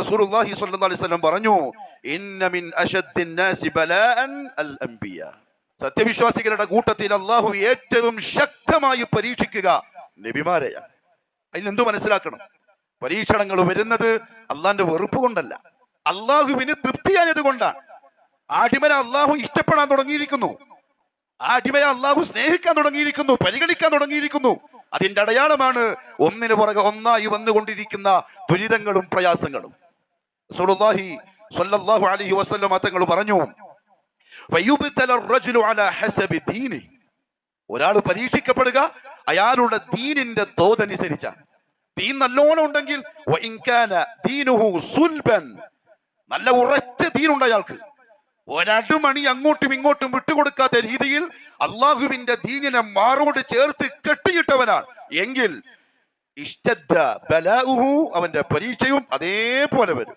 റസൂലുള്ളാഹി സ്വല്ലല്ലാഹി അലൈഹി വസല്ലം പറഞ്ഞു ഇന്ന മിൻ അശദ്ദിൻ നാസി ബലാഅൻ അൽ അംബിയ സത്യവിശ്വാസികളുടെ കൂട്ടത്തിൽ അള്ളാഹു ഏറ്റവും ശക്തമായി പരീക്ഷിക്കുക നബിമാരെയാണ്. അതിനെന്തു മനസ്സിലാക്കണം? പരീക്ഷണങ്ങൾ വരുന്നത് അള്ളാന്റെ വെറുപ്പ് കൊണ്ടല്ല. അള്ളാഹുവിന് തൃപ്തിയായത് കൊണ്ടാണ്. ആടിമനെ അള്ളാഹു ഇഷ്ടപ്പെടാൻ തുടങ്ങിയിരിക്കുന്നു. ആടിമയെ അള്ളാഹു സ്നേഹിക്കാൻ തുടങ്ങിയിരിക്കുന്നു പരിഗണിക്കാൻ തുടങ്ങിയിരിക്കുന്നു. അതിന്റെ അടയാളമാണ് ഒന്നിനു പുറകെ ഒന്നായി വന്നുകൊണ്ടിരിക്കുന്ന ദുരിതങ്ങളും പ്രയാസങ്ങളും. സുലുല്ലാഹി സല്ലല്ലാഹു അലൈഹി വസല്ലം തങ്ങൾ പറഞ്ഞു ഒരാൾ പരീക്ഷിക്കപ്പെടുക അയാളുടെ ദീനിന്റെ തോതനുസരിച്ച. ദീൻ നല്ലോണം ഉണ്ടെങ്കിൽ നല്ല ഉറച്ച ദീനുണ്ട് അയാൾക്ക്. ഒരടുമണി അങ്ങോട്ടും ഇങ്ങോട്ടും വിട്ടുകൊടുക്കാത്ത രീതിയിൽ അള്ളാഹുവിന്റെ ദീനിനെ മാറോട് ചേർത്ത് കെട്ടിയിട്ടവനാണ്. എങ്കിൽ ഇഷ്ട അവന്റെ പരീക്ഷയും അതേപോലെ വരും.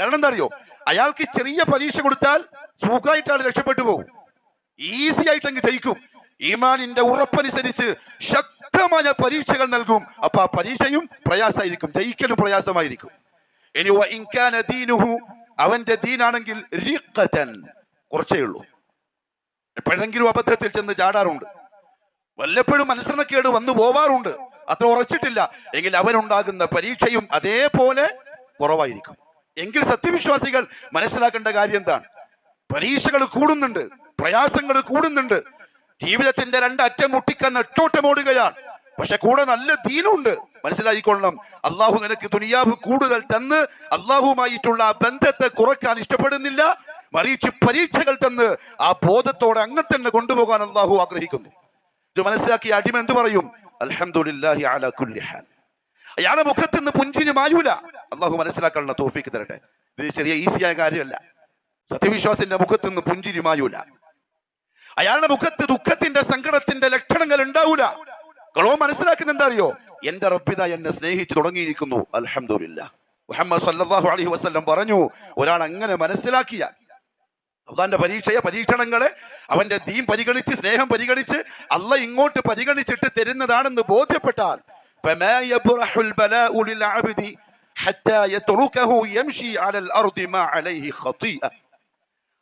കാരണം എന്താ അറിയോ അയാൾക്ക് ചെറിയ പരീക്ഷ കൊടുത്താൽ സുഖമായിട്ട് ആൾ രക്ഷപ്പെട്ടു പോകും. ഈസി ആയിട്ട് അങ്ങ് ജയിക്കും. ഈമാനിന്റെ ഉറപ്പനുസരിച്ച് ശക്തമായ പരീക്ഷകൾ നൽകും. അപ്പൊ ആ പരീക്ഷയും പ്രയാസമായിരിക്കും. ജയിക്കലും പ്രയാസമായിരിക്കും. ഇനി ദീനുഹു അവന്റെ ദീനാണെങ്കിൽ കുറച്ചേ ഉള്ളൂ. എപ്പോഴെങ്കിലും അബദ്ധത്തിൽ ചെന്ന് ചാടാറുണ്ട്. വല്ലപ്പോഴും അനുസരണക്കേട് വന്നു പോവാറുണ്ട്. അത്ര ഉറച്ചിട്ടില്ല. എങ്കിൽ അവനുണ്ടാകുന്ന പരീക്ഷയും അതേപോലെ കുറവായിരിക്കും. എങ്കിൽ സത്യവിശ്വാസികൾ മനസ്സിലാക്കേണ്ട കാര്യം എന്താണ്? പരീക്ഷകൾ കൂടുന്നുണ്ട് പ്രയാസങ്ങൾ കൂടുന്നുണ്ട്. ജീവിതത്തിന്റെ രണ്ട് അറ്റം മുട്ടിക്കാൻ നെട്ടോട്ടമോടുകയാണ് പക്ഷെ കൂടെ നല്ല ദീനുണ്ട്. മനസ്സിലായിക്കൊള്ളണം. അള്ളാഹു നിനക്ക് ദുനിയാവ് കൂടുതൽ തന്ന് അള്ളാഹുമായിട്ടുള്ള ആ ബന്ധത്തെ കുറയ്ക്കാൻ ഇഷ്ടപ്പെടുന്നില്ല. മറിച്ച് പരീക്ഷകൾ തന്ന് ആ ബോധത്തോടെ അങ്ങനെ തന്നെ കൊണ്ടുപോകാൻ അള്ളാഹു ആഗ്രഹിക്കുന്നു. ഇത് മനസ്സിലാക്കിയ അടിമ എന്ത് പറയും? അൽഹംദുലില്ലാഹി അലാ കുല്ലി ഹാൽ. അയാളുടെ മുഖത്ത് നിന്ന് പുഞ്ചിന് മായൂല. അള്ളാഹു മനസ്സിലാക്കാനുള്ള തോഫിക്ക് തരട്ടെ. ഇത് ചെറിയ ഈസിയായ കാര്യമല്ല. സത്യവിശ്വാസിന്റെ മുഖത്ത് നിന്ന് പുഞ്ചിരി മായൂല അയാളുടെ മുഖത്ത് ദുഃഖത്തിന്റെ സങ്കടത്തിന്റെ ലക്ഷണങ്ങൾ ഉണ്ടാവൂല. കളോ മനസ്സിലാക്കുന്ന എന്താ അറിയോ എന്റെ റബ്ബിത എന്നെ സ്നേഹിച്ചു തുടങ്ങിയിരിക്കുന്നു. അലഹമില്ല മുഹമ്മദ് സല്ലല്ലാഹു അലൈഹി വസല്ലം പറഞ്ഞു ഒരാൾ അങ്ങനെ മനസ്സിലാക്കിയ അള്ളാന്റെ പരീക്ഷയെ പരീക്ഷണങ്ങളെ അവന്റെ ദീം പരിഗണിച്ച് സ്നേഹം പരിഗണിച്ച് അല്ല ഇങ്ങോട്ട് പരിഗണിച്ചിട്ട് തരുന്നതാണെന്ന് ബോധ്യപ്പെട്ടാൽ حتى يتركه يمشي على الارض ما عليه خطيئه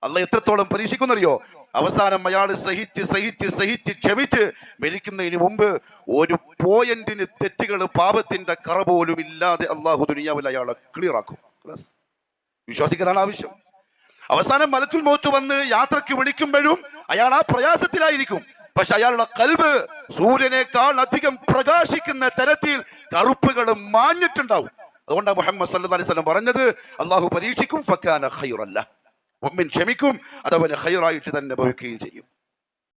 الله يترتولم എത്രത്തോളം അറിയോ അവസാനം അയാൾ സഹിച്ച് സഹിച്ച് സഹിച്ച് ക്ഷമിച്ച് മരിക്കുന്നതിന് മുമ്പ് ഒരു പോയിന്റിന് തെറ്റുകൾ പാപത്തിന്റെ കറ പോലും ഇല്ലാതെ അള്ളാഹു ദുനിയാവിൽ അയാളെ ക്ലിയർ ആക്കും. വിശ്വാസിക്കാനാണ് ആവശ്യം. അവസാനം മലക്കിൽ മോത്തു വന്ന് യാത്രയ്ക്ക് വിളിക്കുമ്പോഴും അയാൾ ആ പ്രയാസത്തിലായിരിക്കും. പക്ഷെ അയാളുടെ കൽബ് സൂര്യനേക്കാൾ അധികം പ്രകാശിക്കുന്ന തരത്തിൽ കറുപ്പുകൾ മാഞ്ഞിട്ടുണ്ടാവും. അതുകൊണ്ടാണ് മുഹമ്മദ് സല്ലു അലൈഹി സ്വലം പറഞ്ഞത് അള്ളാഹു പരീക്ഷിക്കും ഫക്കാന ഖൈറല്ല. മുമ്മിൻ ക്ഷമിക്കും അതവന് ഹൈറായിട്ട് തന്നെ ഭവിക്കുകയും ചെയ്യും.